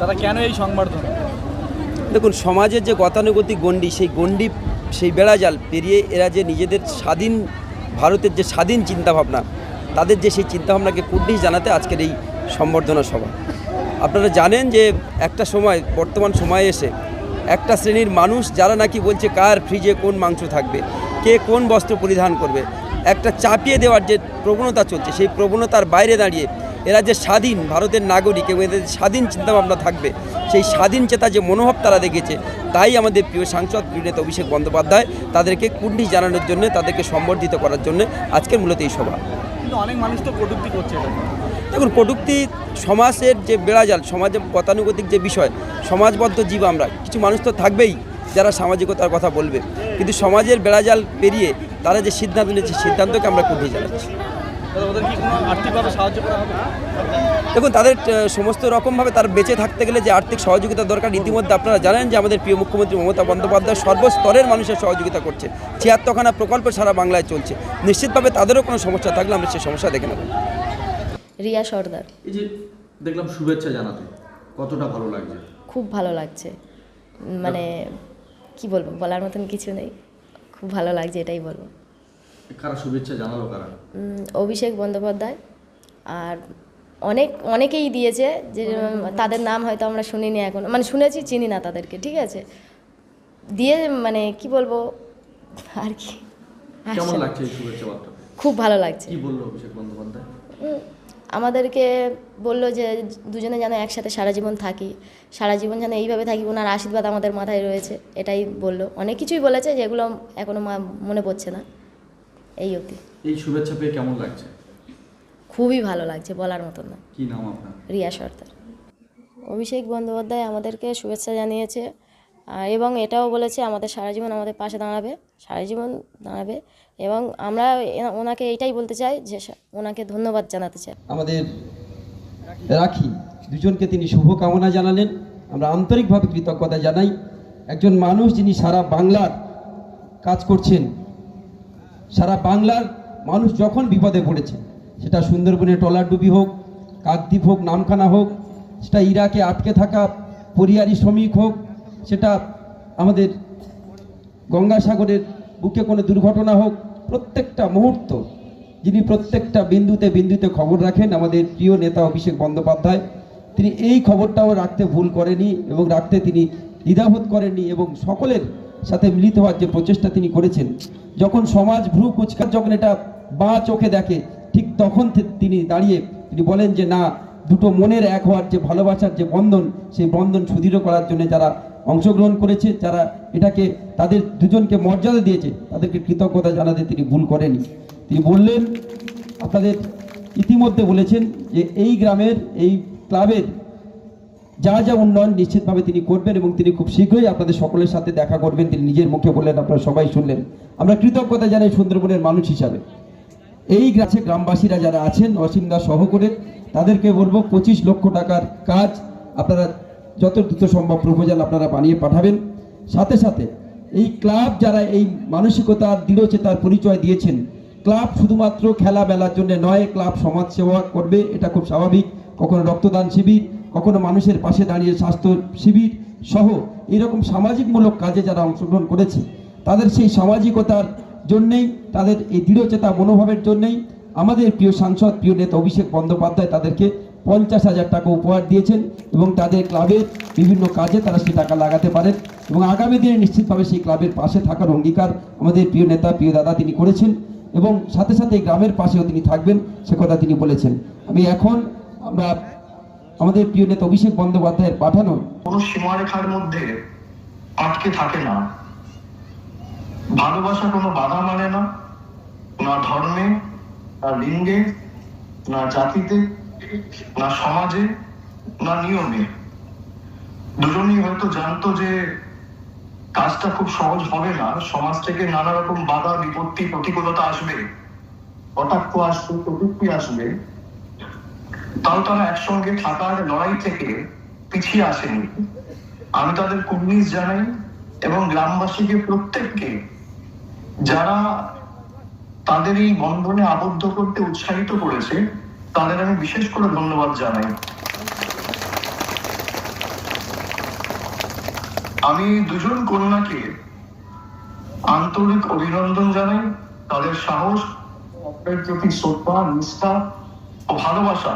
তারা কেন এই সংবর্ধনা দেখুন, সমাজের যে গতানুগতিক গণ্ডি, সেই গণ্ডি, সেই বেড়াজাল পেরিয়ে এরা যে নিজেদের স্বাধীন ভারতের যে স্বাধীন চিন্তাভাবনা, তাদের যে সেই চিন্তাভাবনাকে কুর্নিশ জানাতে আজকের এই সম্বর্ধনা সভা। আপনারা জানেন যে একটা সময়, বর্তমান সময়ে এসে একটা শ্রেণির মানুষ যারা নাকি বলছে কার ফ্রিজে কোন মাংস থাকবে, কে কোন বস্ত্র পরিধান করবে, একটা চাপিয়ে দেওয়ার যে প্রবণতা চলছে, সেই প্রবণতার বাইরে দাঁড়িয়ে এরা যে স্বাধীন ভারতের নাগরিক এবং এদের স্বাধীন চিন্তাভাবনা থাকবে। সেই স্বাধীন চেতা যে মনোভাব তারা দেখেছে তাই আমাদের প্রিয় সাংসদ প্রিয় নেতা অভিষেক বন্দ্যোপাধ্যায় তাদেরকে কুর্নিশ জানানোর জন্য তাদেরকে সম্বর্ধিত করার জন্য আজকের মূলত এই সভা। কিন্তু অনেক মানুষ তো কটূক্তি করছে দেখুন কটূক্তি সমাজের যে বেড়াজাল সমাজের গতানুগতিক যে বিষয় সমাজবদ্ধ জীব আমরা কিছু মানুষ তো থাকবেই যারা সামাজিকতার কথা বলবে। কিন্তু সমাজের বেড়াজাল পেরিয়ে তারা যে সিদ্ধান্ত নিয়েছে সিদ্ধান্তকে আমরা কুর্নিশ জানাচ্ছি। ওদের কি কোনো আর্থিকভাবে সাহায্য করা হবে? দেখুন তাদের সমস্ত রকমভাবে তার বেঁচে থাকতে গেলে যে আর্থিক সহযোগিতা দরকার ইতিমধ্যে আপনারা জানেন যে আমাদের প্রিয় মুখ্যমন্ত্রী মমতা বন্দ্যোপাধ্যায় সর্বস্তরের মানুষের সহযোগিতা করছে। ছিয়াত্তরখানা প্রকল্প সারা বাংলায় চলছে। নিশ্চিতভাবে তাদেরও কোনো সমস্যা থাকলে আমরা সেই সমস্যা দেখে নেব। রিয়া সর্দার। এই যে দেখলাম শুভেচ্ছা জানাতে। কতটা ভালো লাগছে? খুব ভালো লাগছে। মানে কি বলব বলার মতন কিছু নেই। খুব ভালো লাগছে এটাই বলব। কারা শুভেচ্ছা জানালো কারা? অভিষেক বন্দ্যোপাধ্যায় আর অনেক অনেকেই দিয়েছে যে তাদের নাম হয়তো আমরা শুনিনি এখন। মানে শুনেছি চিনি না তাদেরকে ঠিক আছে? দিয়ে মানে কি বলব আর কি? কেমন আসছে লাগছে শুভেচ্ছা বার্তা? খুব ভালো লাগছে। কি বলল অভিষেক বন্দ্যোপাধ্যায়? আমাদেরকে বলল যে দুজনে যেন একসাথে সারা জীবন থাকি। সারা জীবন যেন এইভাবে থাকি ওনার আশীর্বাদ আমাদের মাথায় রয়েছে এটাই বলল। অনেক কিছুই বলেছে যেগুলো এখনও মনে পড়ছে না। এই অবধি। এই শুভেচ্ছা পেয়ে কেমন লাগছে? খুবই ভালো লাগছে বলার মতন না। কি নাম আপনার? রিয়া সর্দার। অভিষেক বন্দ্যোপাধ্যায় আমাদেরকে শুভেচ্ছা জানিয়েছে আর এবং এটাও বলেছে আমাদের সারা জীবন আমাদের পাশে দাঁড়াবে সারা জীবন দাঁড়াবে এবং আমরা ওনাকে এইটাই বলতে চাই যে ওনাকে ধন্যবাদ জানাতে চাই। আমাদের রাখি দুজনকে তিনি শুভকামনা জানালেন। আমরা আন্তরিকভাবে কৃতজ্ঞতা জানাই। একজন মানুষ যিনি সারা বাংলার কাজ করছেন সারা বাংলার মানুষ যখন বিপদে পড়েছে, সেটা সুন্দরবনে টলারডুবি হোক, কাকদ্বীপ হোক, নামখানা হোক, সেটা ইরাকে আটকে থাকা পরিয়ারি শ্রমিক হোক, সেটা আমাদের গঙ্গাসাগরের বুকে কোনো দুর্ঘটনা হোক, প্রত্যেকটা মুহূর্ত যিনি প্রত্যেকটা বিন্দুতে বিন্দুতে খবর রাখেন, আমাদের প্রিয় নেতা অভিষেক বন্দ্যোপাধ্যায়, তিনি এই খবরটাও রাখতে ভুল করেনি এবং রাখতে তিনি দ্বিধাবোধ করেননি এবং সকলের সাথে মিলিত হওয়ার যে প্রচেষ্টা তিনি করেছেন, যখন সমাজ ভ্রু কুচকার যখন এটা বা চোখে দেখে, ঠিক তখন তিনি দাঁড়িয়ে তিনি বলেন যে, না, দুটো মনের এক হওয়ার যে ভালোবাসার যে বন্ধন, সেই বন্ধন সুদৃঢ় করার জন্য যারা অংশগ্রহণ করেছে, যারা এটাকে তাদের দুজনকে মর্যাদা দিয়েছে, তাদেরকে কৃতজ্ঞতা জানাতে তিনি ভুল করেনি তিনি বললেন, আপনাদের ইতিমধ্যে বলেছেন যে, এই গ্রামের, এই ক্লাবের যা যা উন্নয়ন নিশ্চিতভাবে তিনি করবেন এবং তিনি খুব শীঘ্রই আপনাদের সকলের সাথে দেখা করবেন, তিনি নিজের মুখে বললেন, আপনারা সবাই শুনলেন। আমরা কৃতজ্ঞতা জানাই সুন্দরবনের মানুষ হিসাবে। এই গ্রামে গ্রামবাসীরা যারা আছেন, অসীমদা সহ করে, তাদেরকে বলব, পঁচিশ লক্ষ টাকার কাজ আপনারা যত দ্রুত সম্ভব প্রপোজাল আপনারা বানিয়ে পাঠাবেন। সাথে সাথে এই ক্লাব যারা এই মানসিকতার দৃঢ়চেতার পরিচয় দিয়েছেন, ক্লাব শুধুমাত্র খেলা বেলার জন্য নয়, ক্লাব সমাজ সেবা করবে, এটা খুব স্বাভাবিক। কখনো রক্তদান শিবির কখনো মানুষের পাশে দাঁড়িয়ে স্বাস্থ্য শিবির সহ এরকম সামাজিকমূলক কাজে যারা অংশগ্রহণ করেছে, তাদের সেই সামাজিকতার জন্যেই, তাদের এই দৃঢ়চেতা মনোভাবের জন্যেই আমাদের প্রিয় সাংসদ, প্রিয় নেতা অভিষেক বন্দ্যোপাধ্যায় তাদেরকে পঞ্চাশ হাজার টাকা উপহার দিয়েছেন এবং তাদের ক্লাবের বিভিন্ন কাজে তারা সেই টাকা লাগাতে পারেন এবং আগামী দিনে নিশ্চিতভাবে সেই ক্লাবের পাশে থাকার অঙ্গীকার আমাদের প্রিয় নেতা, প্রিয় দাদা তিনি করেছেন এবং সাথে সাথে গ্রামের পাশেও তিনি থাকবেন, সে কথা তিনি বলেছেন। আমি এখন আমরা আমাদের প্রিয় নেতা অভিষেক বন্দ্যোপাধ্যায়ের পাঠানো। কোনো সীমারেখার মধ্যে আটকে থাকে না। ভালোবাসা কোনো বাধা মানে না। না ধর্মে, না লিঙ্গে, না জাতিতে, না সমাজে, না নিয়মে। দুজনেই হয়তো জানতো যে কাজটা খুব সহজ হবে না। সমাজ থেকে নানা রকম বাধা, বিপত্তি, প্রতিকূলতা আসবে। কটাক্ষ আসবে প্রযুক্তি আসবে। তাও তারা একসঙ্গে থাকার লড়াই থেকে পিছিয়ে আসেনি। আমি তাদের কুর্নিশ জানাই এবং গ্রামবাসীকে প্রত্যেককে, যারা তাদের এই বন্ধনে আবদ্ধ করতে উৎসাহিত করেছে, তাদের আমি বিশেষ করে ধন্যবাদ জানাই। আমি দুজন কন্যাকে আন্তরিক অভিনন্দন জানাই। তাদের সাহস প্রতি শ্রদ্ধা, নিষ্ঠা ও ভালোবাসা